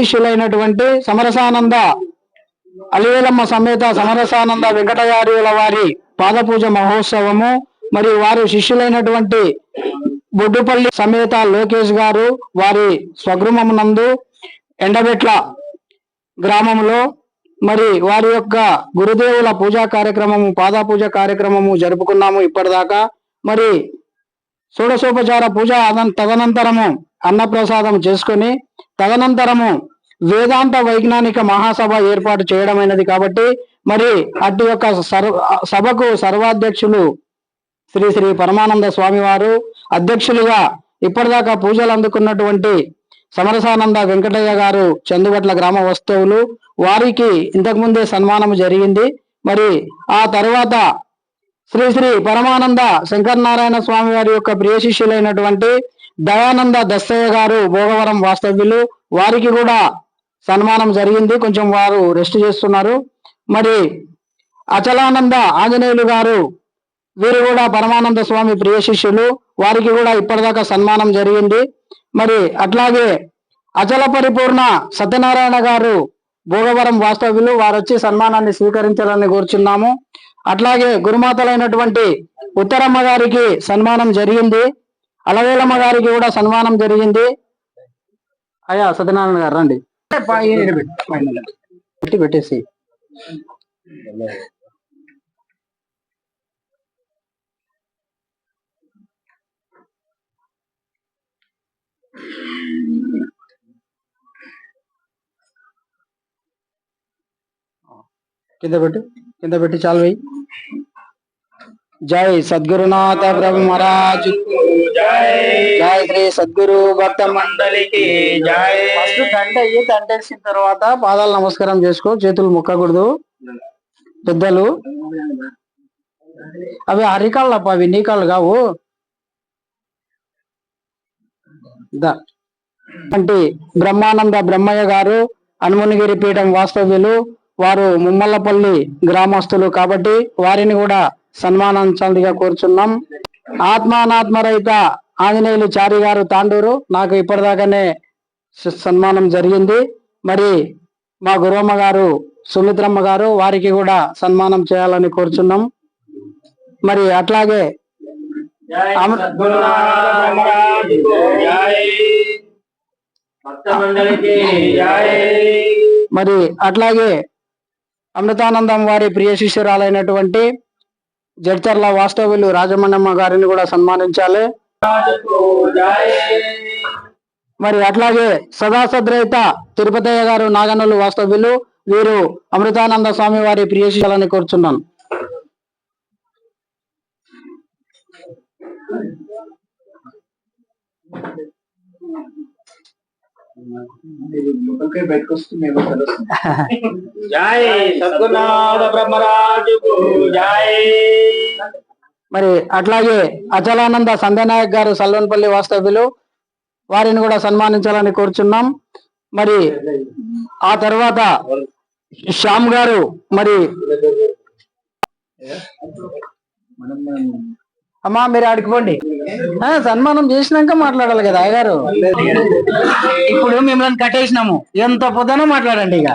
శిష్యులైనటువంటి సమరసానంద అలివేలమ్మ సమేత సమరసానంద వెంకటయార్యుల వారి పాదపూజ మహోత్సవము మరియు వారి శిష్యులైనటువంటి బొడ్డుపల్లి సమేత లోకేష్ గారు వారి స్వగృహమునందు ఎండబెట్ల గ్రామంలో మరి వారి యొక్క గురుదేవుల పూజా కార్యక్రమము పాదపూజ కార్యక్రమము జరుపుకున్నాము ఇప్పటిదాకా. మరి షోడశోపచార పూజ తదనంతరము అన్నప్రసాదం చేసుకొని తదనంతరము వేదాంత వైజ్ఞానిక మహాసభ ఏర్పాటు చేయడమైనది కాబట్టి మరి అటు యొక్క సర్వ సభకు సర్వాధ్యక్షులు శ్రీ శ్రీ పరమానంద స్వామి వారు అధ్యక్షులుగా ఇప్పటిదాకా పూజలు అందుకున్నటువంటి సమరసానంద వెంకటయ్య గారు చందుబట్ల గ్రామ వస్తువులు వారికి ఇంతకుముందే సన్మానం జరిగింది. మరి ఆ తర్వాత శ్రీ శ్రీ పరమానంద శంకరనారాయణ స్వామి వారి యొక్క ప్రియ శిష్యులైనటువంటి దయానంద దస్తయ్య గారు భోగవరం వాస్తవ్యులు వారికి కూడా సన్మానం జరిగింది. కొంచెం వారు రెస్ట్ చేస్తున్నారు. మరి అచలానంద ఆంజనేయులు గారు వీరు కూడా పరమానంద స్వామి ప్రియ శిష్యులు. వారికి కూడా ఇప్పటిదాకా సన్మానం జరిగింది. మరి అట్లాగే అచల పరిపూర్ణ సత్యనారాయణ గారు భోగవరం వాస్తవ్యులు వారు వచ్చి సన్మానాన్ని స్వీకరించాలని కోరుచున్నాము. అట్లాగే గురుమాతలైనటువంటి ఉత్తరమ్మ గారికి సన్మానం జరిగింది. అలవేలమ్మ గారికి కూడా సన్మానం జరిగింది. అయ్యా సత్యనారాయణ గారు రండి. పెట్టి పెట్టేసి కింద పెట్టు కింద పెట్టి చాలు వెయ్యి జై సద్గురునాథ ప్రభు మహారాజ్. జై శ్రీ సద్గురు భక్త మండలికి జై. ఫస్ట్ దండ అయ్యి దండేసిన తర్వాత పాదాలు నమస్కారం చేసుకో చేతులు మొక్కకూడదు. పెద్దలు. అవి అరికాళ్ళు అప్ప అవి నీ కాళ్ళు కావు అంటే బ్రహ్మానంద బ్రహ్మయ్య గారు హనుమనిగిరి పీఠం వాస్తవ్యులు వారు ముమ్మల్లపల్లి గ్రామస్తులు కాబట్టి వారిని కూడా సన్మానించాలిగా కోరుచున్నాం. ఆత్మానాత్మరహిత ఆంజనేయులు చారి గారు తాండూరు నాకు ఇప్పటిదాకానే సన్మానం జరిగింది. మరి మా గురువమ్మ గారు సుమిత్రమ్మ గారు వారికి కూడా సన్మానం చేయాలని కోరుచున్నాం. మరి అట్లాగే మరి అట్లాగే అమృతానందం వారి ప్రియ శిష్యురాలైనటువంటి జడ్చర్ల వాస్తవ్యులు రాజమన్నమ్మ గారిని కూడా సన్మానించాలి. మరి అట్లాగే సదాసద్రహిత తిరుపతయ్య గారు నాగనల్లు వాస్తవ్యులు వీరు అమృతానంద స్వామి వారి ప్రియశీలని కోరుచున్నాను జై సద్గురునాథ బ్రహ్మరాజు జై. మరి అట్లాగే అచలానంద సంధ్యనాయక్ గారు సల్వన్పల్లి వాస్తవ్యులు వారిని కూడా సన్మానించాలని కోరుచున్నాం. మరి ఆ తర్వాత శ్యామ్ గారు మరి అమ్మా మీరు ఆడుకోండి సన్మానం చేసినాక మాట్లాడాలి కదా అయ్యగారు. ఇప్పుడు మిమ్మల్ని కట్టేసినాము. ఎంత పొద్దున మాట్లాడండి ఇక.